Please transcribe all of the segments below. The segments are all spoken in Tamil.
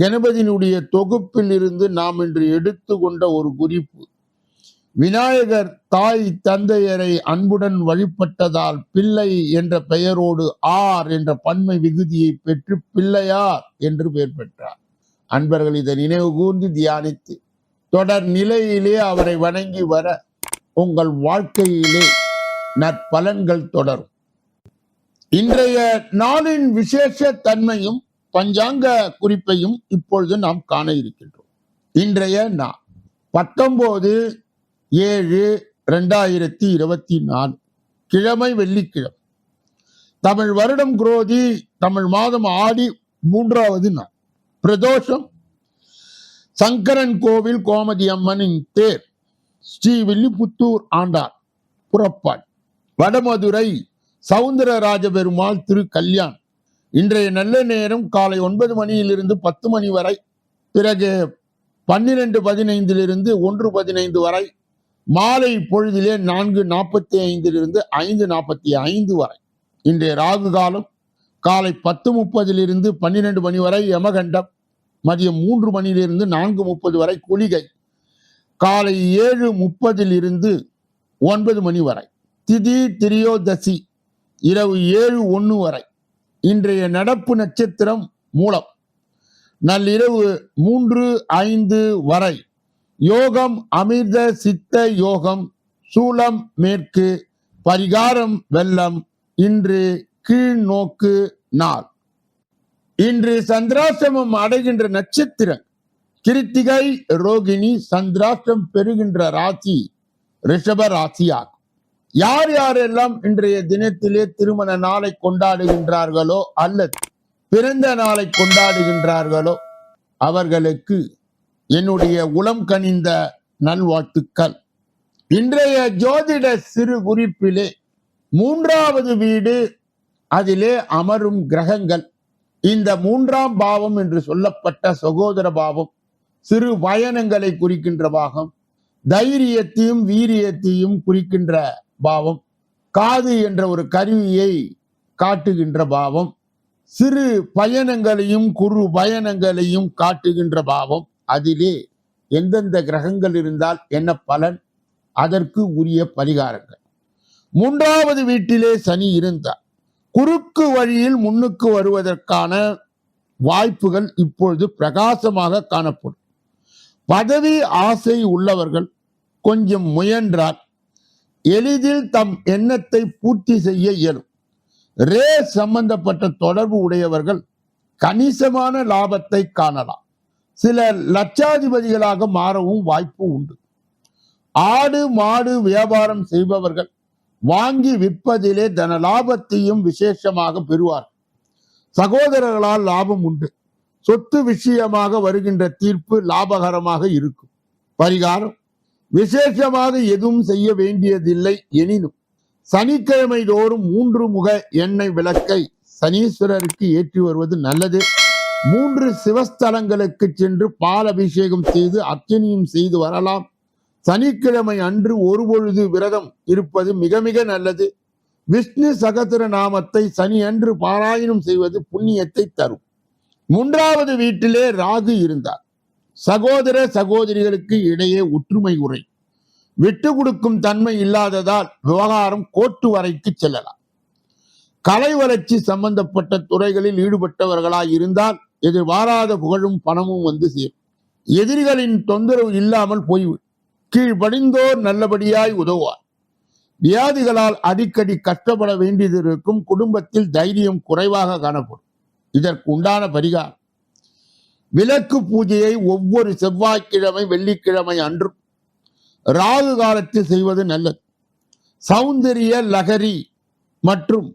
கணபதியினுடைய தொகுப்பில் இருந்து நாம் இன்று எடுத்துக்கொண்ட ஒரு குறிப்பு. விநாயகர் தாய் தந்தையரை அன்புடன் வழிபட்டதால் பிள்ளை என்ற பெயரோடு ஆர் என்ற பன்மை விகுதியை பெற்று பிள்ளையார் என்று பெயர் பெற்றார். அன்பர்கள் இதை நினைவு கூர்ந்து தியானித்து தொடர் நிலையிலே அவரை வணங்கி வர உங்கள் வாழ்க்கையிலே நற்பலன்கள் தொடரும். இன்றைய நாளின் விசேஷ தன்மையும் பஞ்சாங்க குறிப்பையும் இப்பொழுது நாம் காண இருக்கின்றோம். இன்றைய நான் பத்தொன்பது ஏழு ரெண்டாயிரத்தி இருபத்தி நாலு கிழமை வெள்ளிக்கிழமை. தமிழ் வருடம் குரோதி தமிழ் மாதம் ஆடி மூன்றாவது நாள். பிரதோஷம் சங்கரன் கோவில் கோமதி அம்மனின் தேர் ஸ்ரீ வில்லிபுத்தூர் ஆண்டார் புறப்பாடு. வடமதுரை சவுந்தரராஜ பெருமாள் திரு கல்யாண் இன்றைய நல்ல நேரம் காலை ஒன்பது மணியிலிருந்து பத்து மணி வரை பிறகு பன்னிரண்டு பதினைந்திலிருந்து ஒன்று பதினைந்து வரை மாலை பொழுதிலே நான்கு நாற்பத்தி ஐந்திலிருந்து ஐந்து நாற்பத்தி ஐந்து வரை. இன்றைய ராகு காலம் காலை பத்து முப்பதிலிருந்து பன்னிரண்டு மணி வரை யமகண்டம் மதியம் மூன்று மணியிலிருந்து நான்கு முப்பது வரை குளிகை காலை ஏழு முப்பதிலிருந்து ஒன்பது மணி வரை. திதி திரியோதசி இரவு ஏழு ஒன்று வரை. இன்றைய நடப்பு நட்சத்திரம் மூலம். நள்ளிரவு மூன்று ஐந்து வரை. யோகம் அமிர்த சித்த யோகம் சூலம் மேற்கு பரிகாரம் வெள்ளம் இன்று கீழ் நோக்கு நாள். இன்று சந்திராசிரமம் அடைகின்ற நட்சத்திரம். கிருத்திகை ரோகிணி சந்திராஷ்டம் பெறுகின்ற ராசி ரிஷப ராசியாகும். யார் யாரெல்லாம் இன்றைய தினத்திலே திருமண நாளை கொண்டாடுகின்றார்களோ அல்லது பிறந்த நாளை கொண்டாடுகின்றார்களோ அவர்களுக்கு என்னுடைய உளம் கனிந்த நல்வாழ்த்துக்கள். இன்றைய ஜோதிட சிறு குறிப்பிலே மூன்றாவது வீடு அதிலே அமரும் கிரகங்கள். இந்த மூன்றாம் பாவம் என்று சொல்லப்பட்ட சகோதர பாவம் சிறு பயணங்களை குறிக்கின்ற பாகம் தைரியத்தையும் வீரியத்தையும் குறிக்கின்ற பாவம். காது என்ற ஒரு கருவியை காட்டுகின்ற பாவம். சிறு பயணங்களையும் குறு பயணங்களையும் காட்டுகின்ற பாவம். அதிலே எந்தெந்த கிரகங்கள் இருந்தால் என்ன பலன்? அதற்கு உரிய பரிகாரங்கள். மூன்றாவது வீட்டிலே சனி இருந்தார். குறுக்கு வழியில் முன்னுக்கு வருவதற்கான வாய்ப்புகள் இப்பொழுது பிரகாசமாக காணப்படும். பதவி ஆசை உள்ளவர்கள் கொஞ்சம் முயன்றால் எளிதில் தம் எண்ணத்தை பூர்த்தி செய்ய இயலும். ரே சம்பந்தப்பட்ட தொடர்பு உடையவர்கள் கணிசமான லாபத்தை காணலாம். சில லட்சாதிபதிகளாக மாறவும் வாய்ப்பு உண்டு. ஆடு மாடு வியாபாரம் செய்பவர்கள் வாங்கி விற்பதிலே தன லாபத்தையும் விசேஷமாக பெறுவார் சகோதரர்களால் லாபம் உண்டு. சொத்து விஷயமாக வருகின்ற தீர்ப்பு லாபகரமாக இருக்கும். பரிகாரம் விசேஷமாக எதுவும் செய்ய வேண்டியதில்லை எனினும் சனிக்கிழமை தோறும் மூன்று முக எண்ணெய் விளக்கை சனீஸ்வரருக்கு ஏற்றி வருவது நல்லது. மூன்று சிவஸ்தலங்களுக்கு சென்று பால் அபிஷேகம் செய்து அர்ச்சனையும் செய்து வரலாம். சனிக்கிழமை அன்று ஒரு பொழுது விரதம் இருப்பது மிக மிக நல்லது. விஷ்ணு சகத்திர நாமத்தை சனி அன்று பாராயணம் செய்வது புண்ணியத்தை தரும். மூன்றாவது வீட்டிலே ராகு இருந்தார். சகோதர சகோதரிகளுக்கு இடையே ஒற்றுமை உரை. விட்டு கொடுக்கும் தன்மை இல்லாததால் விவகாரம் கோட்டு வரைக்கு செல்லலாம். கலை வளர்ச்சி சம்பந்தப்பட்ட துறைகளில் ஈடுபட்டவர்களாய் இருந்தால் எதிர்பாராத புகழும் பணமும் வந்து சேரும். எதிரிகளின் தொந்தரவு இல்லாமல் போய்விடும். கீழ்படிந்தோர் நல்லபடியாய் உதவுவார். வியாதிகளால் அடிக்கடி கஷ்டப்பட வேண்டியது இருக்கும் குடும்பத்தில் தைரியம் குறைவாக காணப்படும். இதற்கு உண்டான பரிகாரம். விளக்கு பூஜையை ஒவ்வொரு செவ்வாய்க்கிழமை வெள்ளிக்கிழமை அன்றும் ராகு காலத்தில் செய்வது நல்லது. சௌந்தரிய லகரி மற்றும்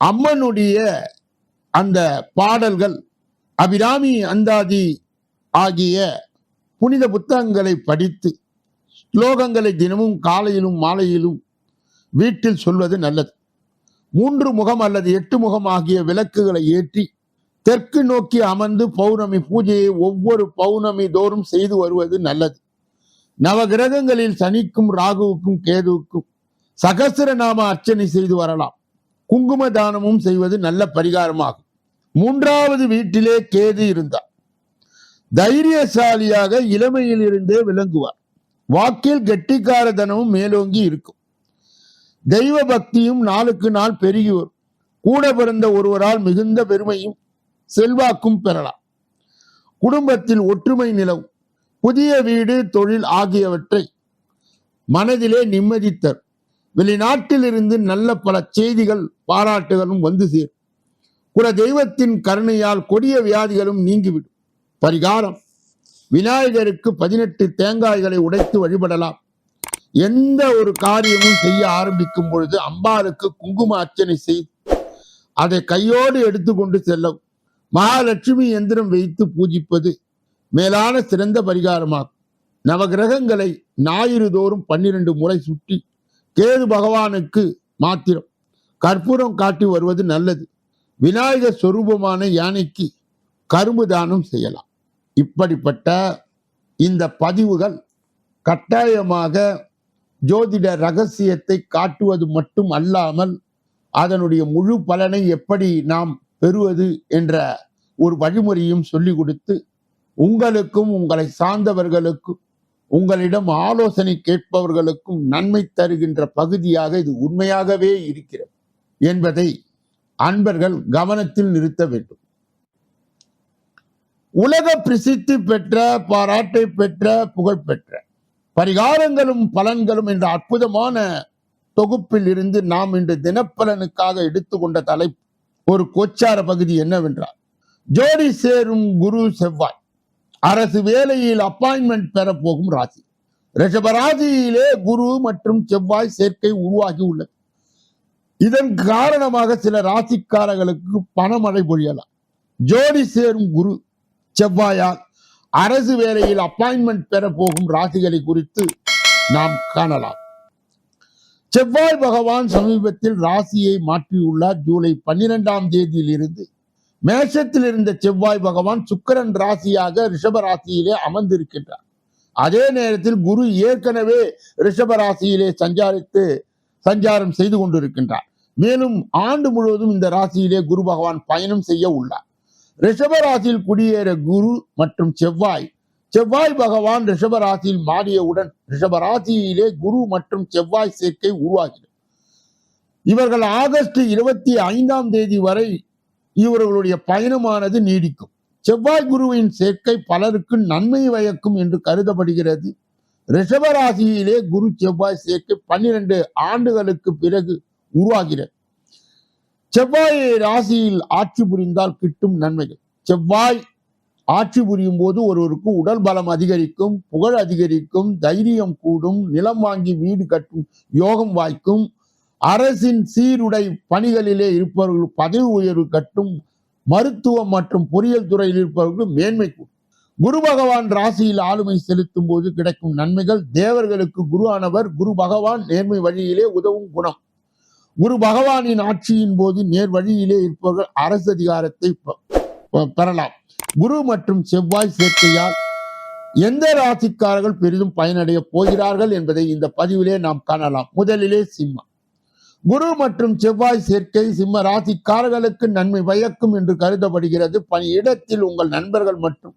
அம்மனுடைய அந்த பாடல்கள் அபிராமி அந்தாதி ஆகிய புனித புத்தகங்களை படித்து ஸ்லோகங்களை தினமும் காலையிலும் மாலையிலும் வீட்டில் சொல்வது நல்லது. மூன்று முகம் அல்லது எட்டு முகம் ஆகிய விளக்குகளை ஏற்றி தெற்கு நோக்கி அமர்ந்து பௌர்ணமி பூஜையை ஒவ்வொரு பௌர்ணமி தோறும் செய்து வருவது நல்லது. நவகிரகங்களில் சனிக்கும் ராகுவுக்கும் கேதுவுக்கும் சகசிரநாம அர்ச்சனை செய்து வரலாம். குங்கும தானமும் செய்வது நல்ல பரிகாரமாகும். மூன்றாவது வீட்டிலே கேது இருந்தார். தைரியசாலியாக இளமையில் இருந்தே விளங்குவார். வாக்கில் கெட்டிக்காரதனமும் மேலோங்கி இருக்கும். தெய்வ பக்தியும் நாளுக்கு நாள் பெருகி வரும். கூட பிறந்த ஒருவரால் மிகுந்த பெருமையும் செல்வாக்கும் பெறலாம். குடும்பத்தில் ஒற்றுமை நிலவும். புதிய வீடு தொழில் ஆகியவற்றை மனதிலே நிம்மதி தரும். வெளிநாட்டிலிருந்து நல்ல பல செய்திகள் பாராட்டுகளும் வந்து சேரும். குல தெய்வத்தின் கருணையால் கொடிய வியாதிகளும் நீங்கிவிடும். பரிகாரம். விநாயகருக்கு பதினெட்டு தேங்காய்களை உடைத்து வழிபடலாம். எந்த ஒரு காரியமும் செய்ய ஆரம்பிக்கும் பொழுது அம்பாளுக்கு குங்கும அர்ச்சனை செய்து அதை கையோடு எடுத்துக்கொண்டு செல்லவும். மகாலட்சுமி எந்திரம் வைத்து பூஜிப்பது மேலான சிறந்த பரிகாரமாகும். நவகிரகங்களை ஞாயிறு தோறும் பன்னிரண்டு முறை சுற்றி கேது பகவானுக்கு மாத்திரம் கற்பூரம் காட்டி வருவது நல்லது. விநாயகர் சொரூபமான யானைக்கு கரும்பு தானம் செய்யலாம். இப்படிப்பட்ட இந்த பதிவுகள் கட்டாயமாக ஜோதிட ரகசியத்தை காட்டுவது மட்டும் அல்லாமல் அதனுடைய முழு பலனை எப்படி நாம் பெறுவது என்ற ஒரு வழிமுறையும் சொல்லி கொடுத்து உங்களுக்கும் உங்களை சார்ந்தவர்களுக்கும் உங்களிடம் ஆலோசனை கேட்பவர்களுக்கும் நன்மை தருகின்ற பகுதியாக இது உண்மையாகவே இருக்கிறது என்பதை அன்பர்கள் கவனத்தில் நிறுத்த வேண்டும். உலக பிரசித்தி பெற்ற பாராட்டை பெற்ற புகழ் பெற்ற பரிகாரங்களும் பலன்களும் என்ற அற்புதமான தொகுப்பில் இருந்து நாம் இன்று தினப்பலனுக்காக எடுத்துக்கொண்ட தலைப்பு ஒரு கொச்சார பகுதி என்னவென்றால் ஜோடி சேரும் குரு செவ்வாய் அரசு வேலையில் அப்பாயின்மெண்ட் பெற போகும் ராசி. ரிஷபராசியிலே குரு மற்றும் செவ்வாய் சேர்க்கை உருவாகி உள்ளது. இதன் காரணமாக சில ராசிக்காரர்களுக்கு பணமழை பொழியலாம். ஜோடி சேரும் குரு செவ்வாயால் அரசு வேலையில் அப்பாயின்மெண்ட் பெறப்போகும் ராசிகளை குறித்து நாம் காணலாம். செவ்வாய் பகவான் சமீபத்தில் ராசியை மாற்றியுள்ளார். ஜூலை பன்னிரெண்டாம் தேதியில் இருந்து மேஷத்தில் இருந்த செவ்வாய் பகவான் சுக்கரன் ராசியாக ரிஷப ராசியிலே அமர்ந்திருக்கின்றார். அதே நேரத்தில் குரு ஏற்கனவே ரிஷப ராசியிலே சஞ்சாரித்து சஞ்சாரம் செய்து கொண்டிருக்கின்றார். மேலும் ஆண்டு முழுவதும் இந்த ராசியிலே குரு பகவான் பயணம் செய்ய உள்ளார். ரிஷப ராசியில் குடியேற குரு மற்றும் செவ்வாய் செவ்வாய் பகவான் ரிஷபராசியில் மாறியவுடன் ரிஷபராசியிலே குரு மற்றும் செவ்வாய் சேர்க்கை உருவாகிறது. இவர்கள் ஆகஸ்ட் இருபத்தி ஐந்தாம் தேதி வரை இவர்களுடைய பயணமானது நீடிக்கும். செவ்வாய் குருவின் சேர்க்கை பலருக்கு நன்மை வயக்கும் என்று கருதப்படுகிறது. ரிஷபராசியிலே குரு செவ்வாய் சேர்க்கை பன்னிரண்டு ஆண்டுகளுக்கு பிறகு உருவாகிறது. செவ்வாய் ராசியில் ஆட்சி புரிந்தால் கிட்டும் நன்மைகள். செவ்வாய் ஆட்சி புரியும் போது ஒருவருக்கு உடல் பலம் அதிகரிக்கும் புகழ் அதிகரிக்கும் தைரியம் கூடும் நிலம் வாங்கி வீடு கட்டும் யோகம் வாய்க்கும். அரசின் சீருடை பணிகளிலே இருப்பவர்கள் பதவி உயர்வு கட்டும் மருத்துவம் மற்றும் பொறியியல் துறையில் இருப்பவர்கள் மேன்மை கூடும். குரு பகவான் ராசியில் ஆளுமை செலுத்தும் போது கிடைக்கும் நன்மைகள் தேவர்களுக்கு குரு ஆனவர் குரு பகவான் நேர்மை வழியிலே உதவும் குணம். குரு பகவானின் ஆட்சியின் போது நேர் வழியிலே இருப்பவர்கள் அரசு அதிகாரத்தை பெறலாம். குரு மற்றும் செவ்வாய் சேர்க்கையால் எந்த ராசிக்காரர்கள் பெரிதும் பயனடைய போகிறார்கள் என்பதை இந்த பதிவிலே நாம் காணலாம். முதலிலே சிம்மம். குரு மற்றும் செவ்வாய் சேர்க்கை சிம்ம ராசிக்காரர்களுக்கு நன்மை பயக்கும் என்று கருதப்படுகிறது. பணியிடத்தில் உங்கள் நண்பர்கள் மற்றும்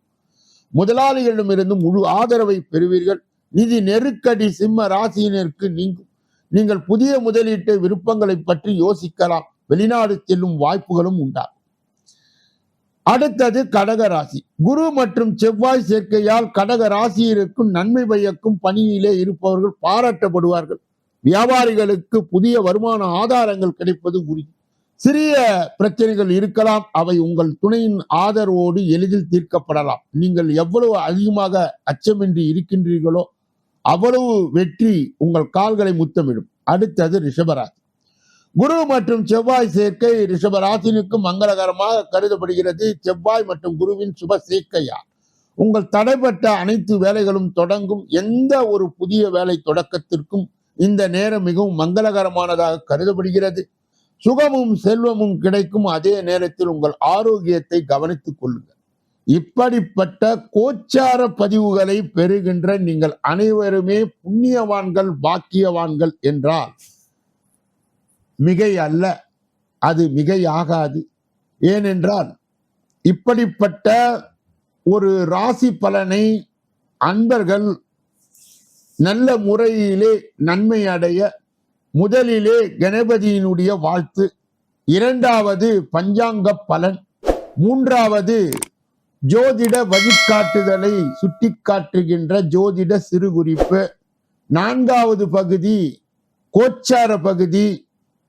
முதலாளிகளிடமிருந்து முழு ஆதரவை பெறுவீர்கள். நிதி நெருக்கடி சிம்ம ராசியினருக்கு நீங்கும் நீங்கள் புதிய முதலீட்டு விருப்பங்களை பற்றி யோசிக்கலாம். வெளிநாடு செல்லும் வாய்ப்புகளும் உண்டாகும் அடுத்தது கடக ராசி குரு மற்றும் செவ்வாய் சேர்க்கையால் கடக ராசியிற்கும் நன்மை பயக்கும் பணியிலே இருப்பவர்கள் பாராட்டப்படுவார்கள். வியாபாரிகளுக்கு புதிய வருமான ஆதாரங்கள் கிடைப்பது உறுதி. சிறிய பிரச்சனைகள் இருக்கலாம் அவை உங்கள் துணையின் ஆதரவோடு எளிதில் தீர்க்கப்படலாம். நீங்கள் எவ்வளவு அதிகமாக அச்சமின்றி இருக்கின்றீர்களோ அவ்வளவு வெற்றி உங்கள் கால்களை முத்தமிடும். அடுத்தது ரிஷபராசி. குரு மற்றும் செவ்வாய் சேர்க்கை ரிஷபராசினுக்கு மங்களகரமாக கருதப்படுகிறது. செவ்வாய் மற்றும் குருவின் சுப சேர்க்கையா? உங்கள் தடைப்பட்ட அனைத்து வேலைகளும் தொடங்கும். எந்த ஒரு புதிய வேலை தொடக்கத்திற்கும் இந்த நேரம் மிகவும் மங்களகரமானதாக கருதப்படுகிறது. சுகமும் செல்வமும் கிடைக்கும் அதே நேரத்தில் உங்கள் ஆரோக்கியத்தை கவனித்துக் கொள்ளுங்கள். இப்படிப்பட்ட கோச்சார பதிவுகளை பெறுகின்ற நீங்கள் அனைவருமே புண்ணியவான்கள் பாக்கியவான்கள் என்றால் மிகை அல்ல அது மிகையாகாது. ஏனென்றால் இப்படிப்பட்ட ஒரு ராசி பலனை அன்பர்கள் நல்ல முறையிலே நன்மை அடைய முதலிலே கணபதியினுடைய வாழ்த்து இரண்டாவது பஞ்சாங்க பலன் மூன்றாவது ஜோதிட வழிகாட்டுதலை சுட்டிக்காட்டுகின்ற ஜோதிட சிறுகுறிப்பு நான்காவது பகுதி கோச்சார பகுதி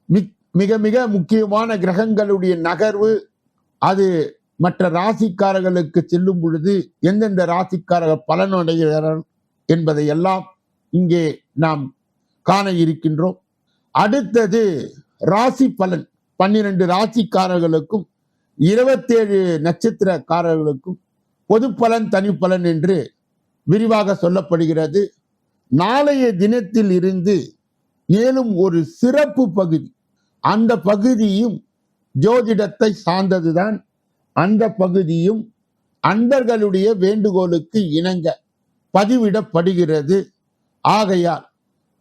மிக்- மிக மிக முக்கியமான கிரகங்களுடைய நகர்வு அது மற்ற ராசிக்காரர்களுக்கு செல்லும் பொழுது எந்தெந்த ராசிக்காரர்கள் பலனடைகிறார்கள் என்பதை எல்லாம் இங்கே நாம் காண இருக்கின்றோம். அடுத்தது ராசி பலன் பன்னிரண்டு ராசிக்காரர்களுக்கும் இருபத்தேழு நட்சத்திரக்காரர்களுக்கும் பொது பலன் தனிப்பலன் என்று விரிவாக சொல்லப்படுகிறது. நாளைய தினத்தில் இருந்து மேலும் ஒரு சிறப்பு பகுதி அந்த பகுதியும் ஜோதிடத்தை சார்ந்ததுதான். அந்த பகுதியும் அன்பர்களுடைய வேண்டுகோளுக்கு இணங்க பதிவிடப்படுகிறது. ஆகையால்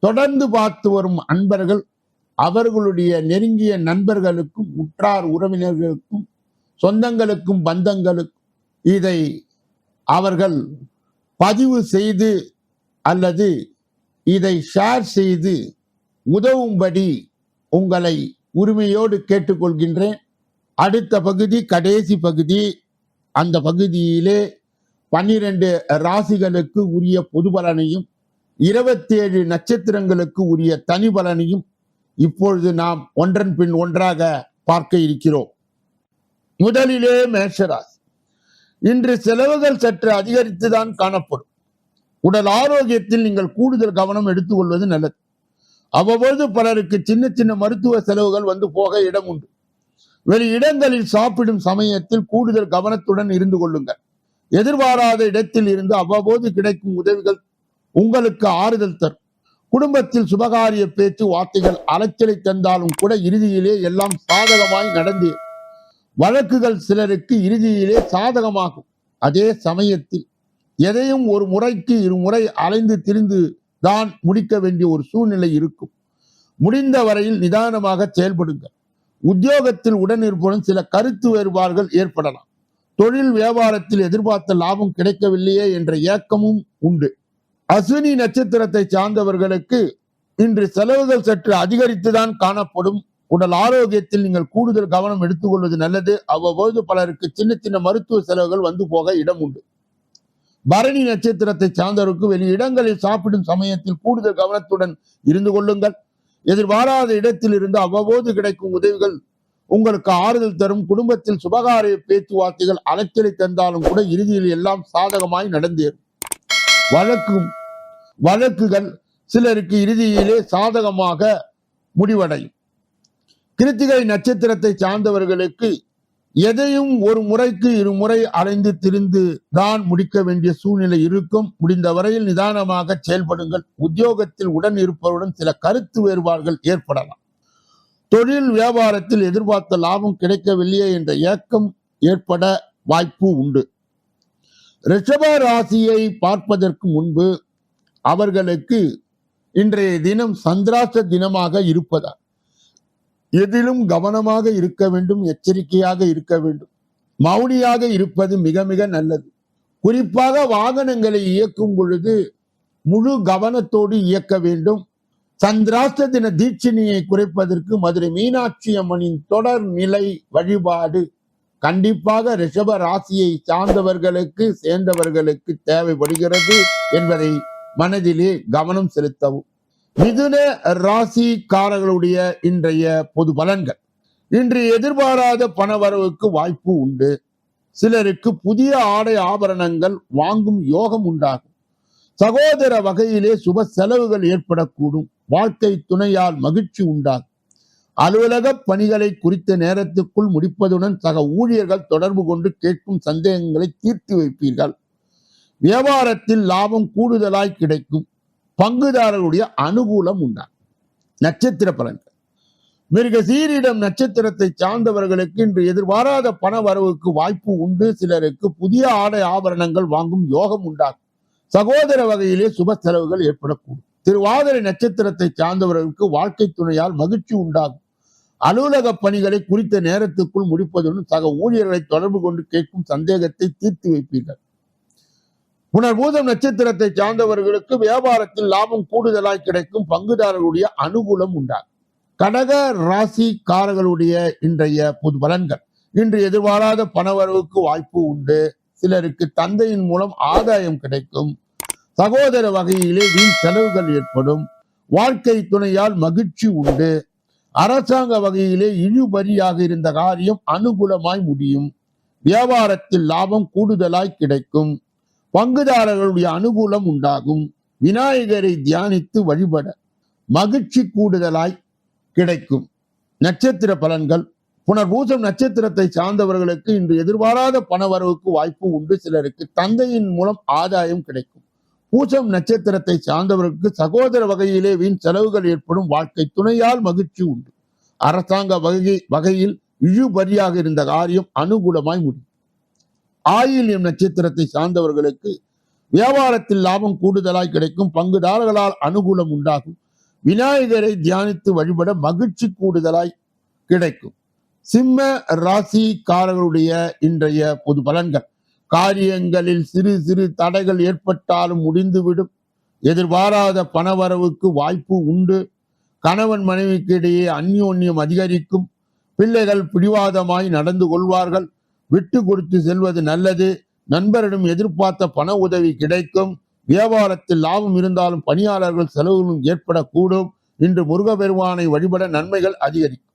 தொடர்ந்து பார்த்து வரும் அன்பர்கள் அவர்களுடைய நெருங்கிய நண்பர்களுக்கும் உற்றார் உறவினர்களுக்கும் சொந்தங்களுக்கும் பந்தங்களுக்கும் இதை அவர்கள் பதிவு செய்து அல்லது இதை ஷேர் செய்து உதவும்படி உங்களை உரிமையோடு கேட்டுக்கொள்கின்றேன். அடுத்த பகுதி கடைசி பகுதி. அந்த பகுதியிலே பன்னிரண்டு ராசிகளுக்கு உரிய பொது பலனையும் இருபத்தேழு நட்சத்திரங்களுக்கு உரிய தனி பலனையும் இப்பொழுது நாம் ஒன்றன் பின் ஒன்றாக பார்க்க இருக்கிறோம். முதலிலே மேஷராசி. இன்று செலவுகள் சற்று அதிகரித்துதான் காணப்படும். உடல் ஆரோக்கியத்தில் நீங்கள் கூடுதல் கவனம் எடுத்துக்கொள்வது நல்லது. அவ்வப்பொழுது பலருக்கு சின்ன சின்ன மருத்துவ செலவுகள் வந்து போக இடம் உண்டு. வெளி இடங்களில் சாப்பிடும் சமயத்தில் கூடுதல் கவனத்துடன் இருந்து கொள்ளுங்கள். எதிர்பாராத இடத்தில் இருந்து அவ்வப்போது கிடைக்கும் உதவிகள் உங்களுக்கு ஆறுதல் தரும். குடும்பத்தில் சுபகாரிய பேச்சு வார்த்தைகள் அலைச்சலை தந்தாலும் கூட இறுதியிலே எல்லாம் சாதகமாய் நடந்து. வழக்குகள் சிலருக்கு இறுதியிலே சாதகமாகும். அதே சமயத்தில் எதையும் ஒரு முறைக்கு இருமுறை அலைந்து திரிந்து தான் முடிக்க வேண்டிய ஒரு சூழ்நிலை இருக்கும். முடிந்த வரையில் நிதானமாக செயல்படுங்கள் உத்தியோகத்தில் உடனிருப்புடன் சில கருத்து வேறுபாடுகள் ஏற்படலாம். தொழில் வியாபாரத்தில் எதிர்பார்த்த லாபம் கிடைக்கவில்லையே என்ற ஏக்கமும் உண்டு. அஸ்வினி நட்சத்திரத்தை சார்ந்தவர்களுக்கு இன்று செலவுகள் சற்று அதிகரித்துதான் காணப்படும். உடல் ஆரோக்கியத்தில் நீங்கள் கூடுதல் கவனம் எடுத்துக்கொள்வது நல்லது. அவ்வப்பொழுது பலருக்கு சின்ன சின்ன மருத்துவ செலவுகள் வந்து போக இடம் உண்டு. பரணி நட்சத்திரத்தை சார்ந்தவருக்கு வெளி இடங்களில் சாப்பிடும் சமயத்தில் கூடுதல் கவனத்துடன் இருந்து கொள்ளுங்கள். எதிர்பாராத இடத்தில் இருந்து அவ்வப்போது கிடைக்கும் உதவிகள் உங்களுக்கு ஆறுதல் தரும். குடும்பத்தில் சுபகாரிய பேச்சுவார்த்தைகள் அலைச்சலை தந்தாலும் கூட இறுதியில் எல்லாம் சாதகமாய் நடந்தேறும். வழக்கும் வழக்குகள் சிலருக்கு இறுதியிலே சாதகமாக முடிவடையும். கிருத்திகை நட்சத்திரத்தை சார்ந்தவர்களுக்கு எதையும் ஒரு முறைக்கு இருமுறை அலைந்து திரிந்து தான் முடிக்க வேண்டிய சூழ்நிலை இருக்கும். முடிந்த வரையில் நிதானமாக செயல்படுங்கள். உத்தியோகத்தில் உடன் இருப்பவருடன் சில கருத்து வேறுபாடுகள் ஏற்படலாம். தொழில் வியாபாரத்தில் எதிர்பார்த்த லாபம் கிடைக்கவில்லையே என்ற ஏக்கம் ஏற்பட வாய்ப்பு உண்டு. ரிஷப ராசியை பார்ப்பதற்கு முன்பு அவர்களுக்கு இன்றைய தினம் சந்திராச தினமாக இருப்பதால் எதிலும் கவனமாக இருக்க வேண்டும் எச்சரிக்கையாக இருக்க வேண்டும். மௌனியாக இருப்பது மிக மிக நல்லது. குறிப்பாக வாகனங்களை இயக்கும் பொழுது முழு கவனத்தோடு இயக்க வேண்டும். சந்திராஷ்ட தின தீட்சணியை குறைப்பதற்கு மதுரை மீனாட்சி அம்மனின் தொடர் நிலை வழிபாடு கண்டிப்பாக ரிஷப ராசியை சார்ந்தவர்களுக்கு சேர்ந்தவர்களுக்கு தேவைப்படுகிறது என்பதை மனதிலே கவனம் செலுத்தவும். மிதுன ராசிக்காரர்களுடைய இன்றைய பொது பலன்கள். இன்று எதிர்பாராத பணவரவுக்கு வாய்ப்பு உண்டு. சிலருக்கு புதிய ஆடை ஆபரணங்கள் வாங்கும் யோகம் உண்டாகும். சகோதர வகையிலே சுப செலவுகள் ஏற்படக்கூடும். வாழ்க்கை துணையால் மகிழ்ச்சி உண்டாகும். அலுவலக பணிகளை குறித்த நேரத்துக்குள் முடிப்பதுடன் சக ஊழியர்கள் தொடர்பு கொண்டு கேட்கும் சந்தேகங்களை தீர்த்து வைப்பீர்கள். வியாபாரத்தில் லாபம் கூடுதலாய் கிடைக்கும். பங்குதாரர்களுடைய அனுகூலம் உண்டாகும் நட்சத்திர பலன்கள். மிருக சீரிடம் நட்சத்திரத்தை சார்ந்தவர்களுக்கு இன்று எதிர்பாராத பண வரவுக்கு வாய்ப்பு உண்டு. சிலருக்கு புதிய ஆடை ஆபரணங்கள் வாங்கும் யோகம் உண்டாகும். சகோதர வகையிலே சுப செலவுகள் ஏற்படக்கூடும். திருவாதிரை நட்சத்திரத்தை சார்ந்தவர்களுக்கு வாழ்க்கை துணையால் மகிழ்ச்சி உண்டாகும். அலுவலக பணிகளை குறித்த நேரத்துக்குள் முடிப்பதுடன் சக ஊழியர்களை தொடர்பு கொண்டு கேட்கும் சந்தேகத்தை தீர்த்து வைப்பீர்கள். புனர்பூதம் நட்சத்திரத்தை சார்ந்தவர்களுக்கு வியாபாரத்தில் லாபம் கூடுதலாய் கிடைக்கும் பங்குதாரர்களுடைய அனுகூலம் உண்டாகும். கடக ராசிக்காரர்களுடைய இன்றைய புது பலன்கள். இன்று எதிர்பாராத பணவரவுக்கு வாய்ப்பு உண்டு. சிலருக்கு தந்தையின் மூலம் ஆதாயம் கிடைக்கும். சகோதர வகையிலே வீண் செலவுகள் ஏற்படும். வாழ்க்கை துணையால் மகிழ்ச்சி உண்டு. அரசாங்க வகையிலே இழுபறியாக இருந்த காரியம் அனுகூலமாய் முடியும். வியாபாரத்தில் லாபம் கூடுதலாய் கிடைக்கும். பங்குதாரர்களுடைய அனுகூலம் உண்டாகும். விநாயகரை தியானித்து வழிபட மகிழ்ச்சி கூடுதலாய் கிடைக்கும். நட்சத்திர பலன்கள். புனர்பூசம் நட்சத்திரத்தை சார்ந்தவர்களுக்கு இன்று எதிர்பாராத பணவரவுக்கு வாய்ப்பு உண்டு. சிலருக்கு தந்தையின் மூலம் ஆதாயம் கிடைக்கும். பூசம் நட்சத்திரத்தை சார்ந்தவர்களுக்கு சகோதர வகையிலே வீண் செலவுகள் ஏற்படும். வாழ்க்கை துணையால் மகிழ்ச்சி உண்டு. அரசாங்க வகை வகையில் இழுபறியாக இருந்த காரியம் அனுகூலமாய் முடியும். ஆயிலியம் நட்சத்திரத்தை சார்ந்தவர்களுக்கு வியாபாரத்தில் லாபம் கூடுதலாய் கிடைக்கும். பங்குதாரர்களால் அனுகூலம் உண்டாகும். விநாயகரை தியானித்து வழிபட மகிழ்ச்சி கூடுதலாய் கிடைக்கும். சிம்ம ராசிக்காரர்களுடைய இன்றைய பொது பலன்கள். காரியங்களில் சிறு சிறு தடைகள் ஏற்பட்டாலும் முடிந்துவிடும். எதிர்பாராத பணவரவுக்கு வாய்ப்பு உண்டு. கணவன் மனைவிக்கு இடையே அந்யோன்யம் அதிகரிக்கும். பிள்ளைகள் பிடிவாதமாய் நடந்து கொள்வார்கள். விட்டு கொடுத்து செல்வது நல்லது. நண்பரிடம் எதிர்பார்த்த பண உதவி கிடைக்கும். வியாபாரத்தில் லாபம் இருந்தாலும் பணியாளர்கள் செலவுகளும் ஏற்படக்கூடும். இன்று முருகபெருமானை வழிபட நன்மைகள் அதிகரிக்கும்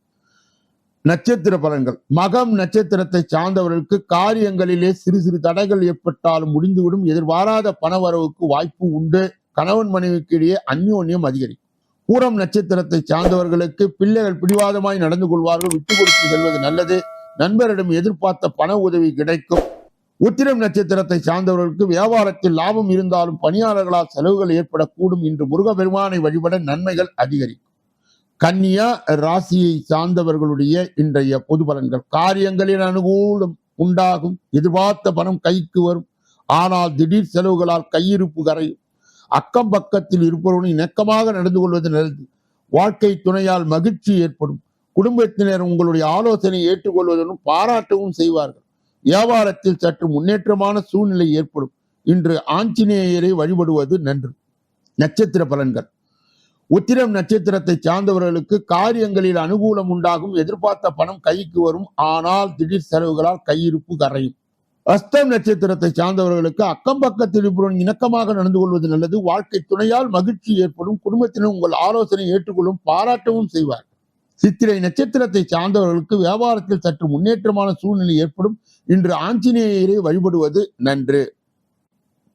நட்சத்திர பலன்கள். மகம் நட்சத்திரத்தை சார்ந்தவர்களுக்கு காரியங்களிலே சிறு சிறு தடைகள் ஏற்பட்டாலும் முடிந்துவிடும். எதிர்பாராத பணவரவுக்கு வாய்ப்பு உண்டு. கணவன் மனைவிக்கு இடையே அந்யோன்யம் அதிகரிக்கும் பூரம் நட்சத்திரத்தை சார்ந்தவர்களுக்கு பிள்ளைகள் பிடிவாதமாய் நடந்து கொள்வார்கள். விட்டு கொடுத்து செல்வது நல்லது. நண்பரிடம் எதிர்பார்த்த பண உதவி கிடைக்கும். உத்திரம் நட்சத்திரத்தை சார்ந்தவர்களுக்கு வியாபாரத்தில் லாபம் இருந்தாலும் பணியாளர்களால் செலவுகள் ஏற்படக்கூடும் இன்று முருகபெருமானை வழிபட நன்மைகள் அதிகரிக்கும். கன்னியா ராசியை சார்ந்தவர்களுடைய இன்றைய பொது பலன்கள். காரியங்களின் அனுகூலம் உண்டாகும். எதிர்பார்த்த பணம் கைக்கு வரும். ஆனால் திடீர் செலவுகளால் கையிருப்பு கரையும். அக்கம் பக்கத்தில் இருப்பவர்களும் இணக்கமாக நடந்து கொள்வது நல்லது. வாழ்க்கை துணையால் மகிழ்ச்சி ஏற்படும். குடும்பத்தினர் உங்களுடைய ஆலோசனை ஏற்றுக்கொள்வதுடன் பாராட்டவும் செய்வார்கள். வியாபாரத்தில் சற்று முன்னேற்றமான சூழ்நிலை ஏற்படும். இன்று ஆஞ்சநேயரை வழிபடுவது நன்று. நட்சத்திர பலன்கள். உத்திரம் நட்சத்திரத்தை சார்ந்தவர்களுக்கு காரியங்களில் அனுகூலம் உண்டாகும். எதிர்பார்த்த பணம் கைக்கு வரும். ஆனால் திடீர் செலவுகளால் கையிருப்பு கரையும். அஸ்தம் நட்சத்திரத்தை சார்ந்தவர்களுக்கு அக்கம் பக்கத்தில் இருப்பவருடன் இணக்கமாக நடந்து கொள்வது நல்லது. வாழ்க்கை துணையால் மகிழ்ச்சி ஏற்படும். குடும்பத்தினர் உங்கள் ஆலோசனை ஏற்றுக்கொள்ளும் பாராட்டவும் செய்வார் சித்திரை நட்சத்திரத்தை சார்ந்தவர்களுக்கு வியாபாரத்தில் சற்று முன்னேற்றமான சூழ்நிலை ஏற்படும். இன்று ஆஞ்சநேயரை வழிபடுவது நன்று.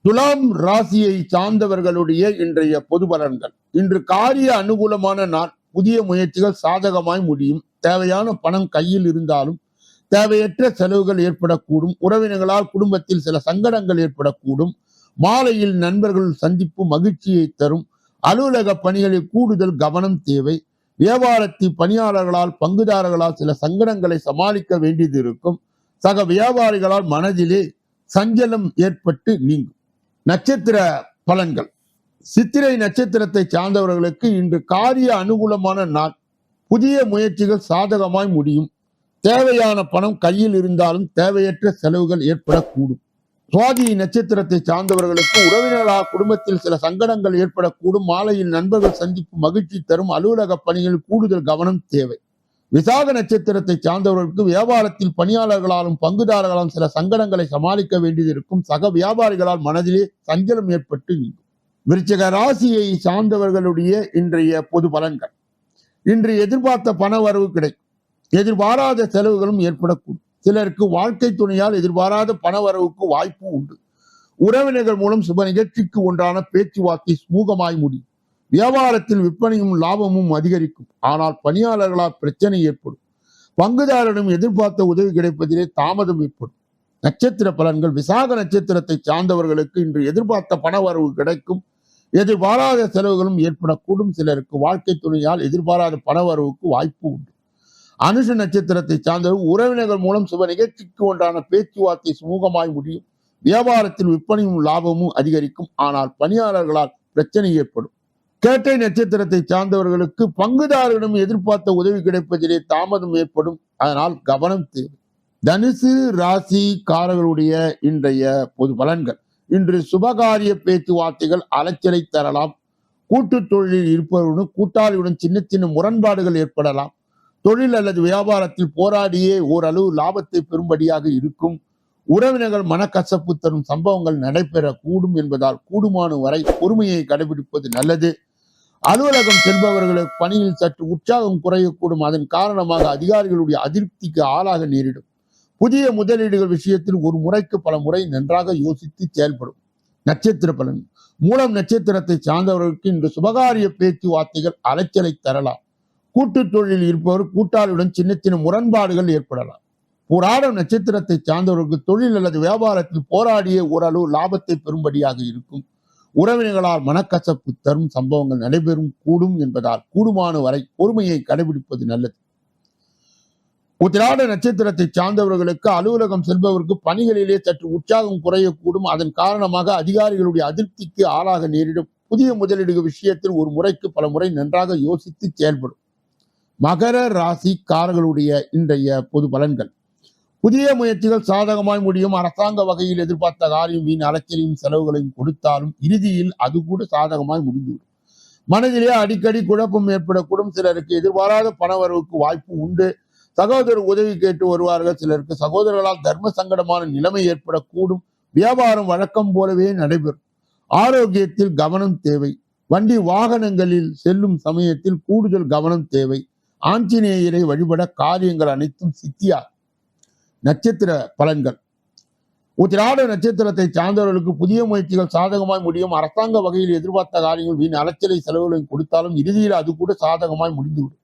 துலாம் ராசியை சார்ந்தவர்களுடைய இன்றைய பொது பலன்கள். இன்று காரிய அனுகூலமான நாள். புதிய முயற்சிகள் சாதகமாய் முடியும். தேவையான பணம் கையில் இருந்தாலும் தேவையற்ற செலவுகள் ஏற்படக்கூடும். உறவினர்களால் குடும்பத்தில் சில சங்கடங்கள் ஏற்படக்கூடும். மாலையில் நண்பர்கள் சந்திப்பு மகிழ்ச்சியை தரும். அலுவலக பணிகளில் கூடுதல் கவனம் தேவை. வியாபாரத்தில் பணியாளர்களால் பங்குதாரர்களால் சில சங்கடங்களை சமாளிக்க வேண்டியது இருக்கும். சக வியாபாரிகளால் மனதிலே சஞ்சலம் ஏற்பட்டு நீங்கும். நட்சத்திர பலன்கள். சித்திரை நட்சத்திரத்தை சார்ந்தவர்களுக்கு இன்று காரிய அனுகூலமான நாள். புதிய முயற்சிகள் சாதகமாய் முடியும். தேவையான பணம் கையில் இருந்தாலும் தேவையற்ற செலவுகள் ஏற்படக்கூடும். சுவாதி நட்சத்திரத்தை சார்ந்தவர்களுக்கு உறவினர்களாக குடும்பத்தில் சில சங்கடங்கள் ஏற்படக்கூடும். மாலையில் நண்பர்கள் சந்திப்பு மகிழ்ச்சி தரும். அலுவலக பணிகளில் கூடுதல் கவனம் தேவை. விசாக நட்சத்திரத்தை சார்ந்தவர்களுக்கு வியாபாரத்தில் பணியாளர்களாலும் பங்குதாரர்களாலும் சில சங்கடங்களை சமாளிக்க வேண்டியது இருக்கும். சக வியாபாரிகளால் மனதிலே சஞ்சலம் ஏற்பட்டு நீங்கும். விருச்சக ராசியை சார்ந்தவர்களுடைய இன்றைய பொது பலன்கள். இன்று எதிர்பார்த்த பண வரவு கிடைக்கும். எதிர்பாராத செலவுகளும் ஏற்படக்கூடும். சிலருக்கு வாழ்க்கை துணையால் எதிர்பாராத பண வரவுக்கு வாய்ப்பு உண்டு. உறவினர்கள் மூலம் சுப நிகழ்ச்சிக்கு ஒன்றான பேச்சுவார்த்தை சுமூகமாய் முடியும். வியாபாரத்தில் விற்பனையும் லாபமும் அதிகரிக்கும். ஆனால் பணியாளர்களால் பிரச்சனை ஏற்படும். பங்குதாரரிடம் எதிர்பார்த்த உதவி கிடைப்பதிலே தாமதம் ஏற்படும். நட்சத்திர பலன்கள் விசாக நட்சத்திரத்தை சார்ந்தவர்களுக்கு இன்று எதிர்பார்த்த பண வரவு கிடைக்கும். எதிர்பாராத செலவுகளும் ஏற்படக்கூடும். சிலருக்கு வாழ்க்கை துணையால் எதிர்பாராத பண வரவுக்கு வாய்ப்பு உண்டு. அனுஷ நட்சத்திரத்தை சார்ந்தவர் உறவினர்கள் மூலம் சுப நிகழ்ச்சிக்கு ஒன்றான பேச்சுவார்த்தை சுமூகமாய் முடியும். வியாபாரத்தில் விற்பனையும் லாபமும் அதிகரிக்கும். ஆனால் பணியாளர்களால் பிரச்சனை ஏற்படும். கேட்டை நட்சத்திரத்தை சார்ந்தவர்களுக்கு பங்குதாரரிடம் எதிர்பார்த்த உதவி கிடைப்பதிலே தாமதம் ஏற்படும். அதனால் கவனம் தேவை. தனுசு ராசி காரர்களுடைய இன்றைய பொது பலன்கள். இன்று சுபகாரிய பேச்சுவார்த்தைகள் அலைச்சலை தரலாம். கூட்டு தொழிலில் இருப்பவருடன் கூட்டாளியுடன் சின்ன சின்ன முரண்பாடுகள் ஏற்படலாம். தொழில் அல்லது வியாபாரத்தில் போராடியே ஓரளவு லாபத்தை பெறும்படியாக இருக்கும். உறவினர்கள் மனக்கசப்பு தரும் சம்பவங்கள் நடைபெறக்கூடும் என்பதால் கூடுமான வரை பொறுமையை கடைபிடிப்பது நல்லது. அலுவலகம் செல்பவர்களுக்கு பணியில் சற்று உற்சாகம் குறையக்கூடும். அதன் காரணமாக அதிகாரிகளுடைய அதிருப்திக்கு ஆளாக நேரிடும். புதிய முதலீடுகள் விஷயத்தில் ஒரு முறைக்கு பல முறை நன்றாக யோசித்து செயல்படும். நட்சத்திர பலன். மூலம் நட்சத்திரத்தை சார்ந்தவர்களுக்கு இன்று சுபகாரிய பேச்சுவார்த்தைகள் அலைச்சலை தரலாம். கூட்டு தொழிலில் இருப்பவர் கூட்டாளியுடன் சின்ன சின்ன முரண்பாடுகள் ஏற்படலாம். போராடும் நட்சத்திரத்தை சார்ந்தவர்களுக்கு தொழில் அல்லது வியாபாரத்தில் போராடிய ஓரளவு லாபத்தை பெறும்படியாக இருக்கும். உறவினர்களால் மனக்கசப்பு தரும் சம்பவங்கள் நடைபெறும் கூடும் என்பதால் கூடுமான வரை பொறுமையை கடைபிடிப்பது நல்லது. உத்திராட நட்சத்திரத்தை சார்ந்தவர்களுக்கு அலுவலகம் செல்பவருக்கு பணிகளிலே சற்று உற்சாகம் குறையக்கூடும். அதன் காரணமாக அதிகாரிகளுடைய அதிருப்திக்கு ஆளாக நேரிடும். புதிய முதலீடு விஷயத்தில் ஒரு முறைக்கு பல முறை நன்றாக யோசித்து செயல்படும். மகர ராசிக்காரர்களுடைய இன்றைய பொது பலன்கள். புதிய முயற்சிகள் சாதகமாய் முடியும். அரசாங்க வகையில் எதிர்பார்த்த காரியம் வீண் அலைச்சலையும் செலவுகளையும் கொடுத்தாலும் இறுதியில் அது கூட சாதகமாய் முடிந்துவிடும். மனதிலே அடிக்கடி குழப்பம் ஏற்படக்கூடும். சிலருக்கு எதிர்பாராத பண வரவுக்கு வாய்ப்பு உண்டு. சகோதரர் உதவி கேட்டு வருவார்கள். சிலருக்கு சகோதரர்களால் தர்ம சங்கடமான நிலைமை ஏற்படக்கூடும். வியாபாரம் வழக்கம் போலவே நடைபெறும். ஆரோக்கியத்தில் கவனம் தேவை. வண்டி வாகனங்களில் செல்லும் சமயத்தில் கூடுதல் கவனம் தேவை. ஆஞ்சநேயரை வழிபட காரியங்கள் அனைத்தும் சித்தியா. நட்சத்திர பலன்கள். உத்திராட நட்சத்திரத்தை சார்ந்தவர்களுக்கு புதிய முயற்சிகள் சாதகமாய் முடியும். அரசாங்க வகையில் எதிர்பார்த்த காரியங்கள் வீண். அலைச்சலை செலவுகளையும் கொடுத்தாலும் இறுதியில் அது கூட சாதகமாய் முடிந்துவிடும்.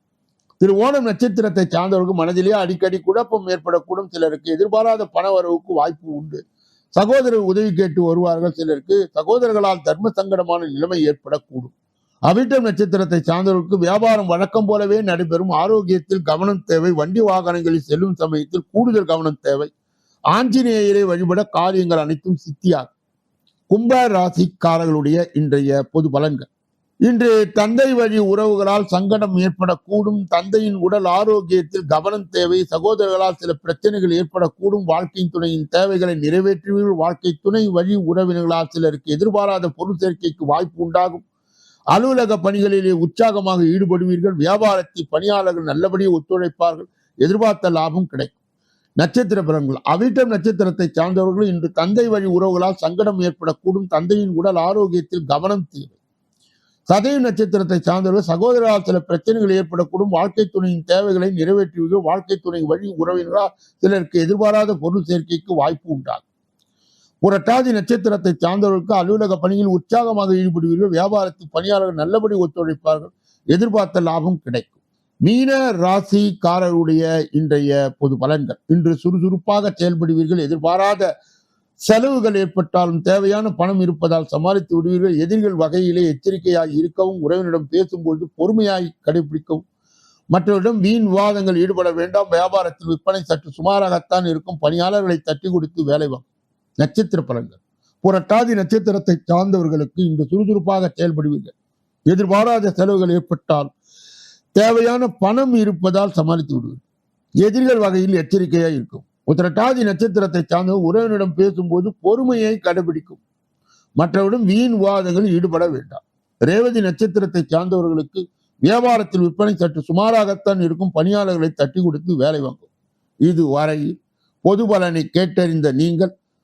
திரு ஓணம் நட்சத்திரத்தை சார்ந்தவர்களுக்கு மனதிலே அடிக்கடி குழப்பம் ஏற்படக்கூடும். சிலருக்கு எதிர்பாராத பண வரவுக்கு வாய்ப்பு உண்டு. சகோதரர் உதவி கேட்டு வருவார்கள். சிலருக்கு சகோதரர்களால் தர்ம சங்கடமான நிலைமை ஏற்படக்கூடும். அவிட்டம் நட்சத்திரத்தை சார்ந்தவர்களுக்கு வியாபாரம் வழக்கம் போலவே நடைபெறும். ஆரோக்கியத்தில் கவனம் தேவை. வண்டி வாகனங்களில் செல்லும் சமயத்தில் கூடுதல் கவனம் தேவை. ஆஞ்சநேயரை வழிபட காரியங்கள் அனைத்தும் சித்தியாகும் கும்ப ராசிக்காரர்களுடைய இன்றைய பொது பலன்கள். இன்று தந்தை வழி உறவுகளால் சங்கடம் ஏற்படக்கூடும். தந்தையின் உடல் ஆரோக்கியத்தில் கவனம் தேவை. சகோதரர்களால் சில பிரச்சனைகள் ஏற்படக்கூடும். வாழ்க்கையின் துணையின் தேவைகளை நிறைவேற்றுவீர்கள். வாழ்க்கை துணை வழி உறவினர்களால் சிலருக்கு எதிர்பாராத பொருள் சேர்க்கைக்கு வாய்ப்பு உண்டாகும். அலுவலக பணிகளிலே உற்சாகமாக ஈடுபடுவீர்கள். வியாபாரத்தில் பணியாளர்கள் நல்லபடியாக ஒத்துழைப்பார்கள். எதிர்பார்த்த லாபம் கிடைக்கும். நட்சத்திர பலன்கள். அவிட்டம் நட்சத்திரத்தை சார்ந்தவர்கள் இன்று தந்தை வழி உறவுகளால் சங்கடம் ஏற்படக்கூடும். தந்தையின் உடல் ஆரோக்கியத்தில் கவனம் தேவை. சதய நட்சத்திரத்தை சார்ந்தவர்கள் சகோதரால் சில பிரச்சனைகள் ஏற்படக்கூடும். வாழ்க்கை துணையின் தேவைகளை நிறைவேற்றுவீர்கள் வாழ்க்கை துணை வழி உறவினரால் சிலருக்கு எதிர்பாராத பொருள் சேர்க்கைக்கு வாய்ப்பு உண்டாகும். புரட்டாதி நட்சத்திரத்தை சார்ந்தவர்களுக்கு அலுவலக பணியில் உற்சாகமாக ஈடுபடுவீர்கள். வியாபாரத்தில் பணியாளர்கள் நல்லபடி ஒத்துழைப்பார்கள். எதிர்பார்த்த லாபம் கிடைக்கும். மீன ராசிக்காரருடைய இன்றைய பொது பலன்கள். இன்று சுறுசுறுப்பாக செயல்படுவீர்கள். எதிர்பாராத செலவுகள் ஏற்பட்டாலும் தேவையான பணம் இருப்பதால் சமாளித்து விடுவீர்கள். எதிரிகள் வகையிலே எச்சரிக்கையாக இருக்கவும் உறவினரிடம் பேசும்போது பொறுமையாய் கடைபிடிக்கவும். மற்றவரிடம் வீண் விவாதங்கள் ஈடுபட வேண்டாம். வியாபாரத்தில் விற்பனை சற்று சுமாராகத்தான் இருக்கும். பணியாளர்களை தட்டி கொடுத்து வேலை வாங்கும் நட்சத்திர பலன்கள். புரட்டாதி நட்சத்திரத்தை சார்ந்தவர்களுக்கு இன்று சுறுசுறுப்பாக செயல்படுவீர்கள். எதிர்பாராத செலவுகள் ஏற்பட்டால் தேவையான பணம் இருப்பதால் சமாளித்து விடுவீர்கள். எதிரிகள் வகையில் எச்சரிக்கையா இருக்கும். உத்திரட்டாதி நட்சத்திரத்தை சார்ந்த உறவினரிடம் பேசும்போது பொறுமையை கடைபிடிக்கும். மற்றவரிடம் வீண் விவாதங்களில் ஈடுபட வேண்டாம். ரேவதி நட்சத்திரத்தை சார்ந்தவர்களுக்கு வியாபாரத்தில் விற்பனை சற்று சுமாராகத்தான் இருக்கும். பணியாளர்களை தட்டி கொடுத்து வேலை வாங்கும். இதுவரை பொது பலனை கேட்டறிந்த நீங்கள்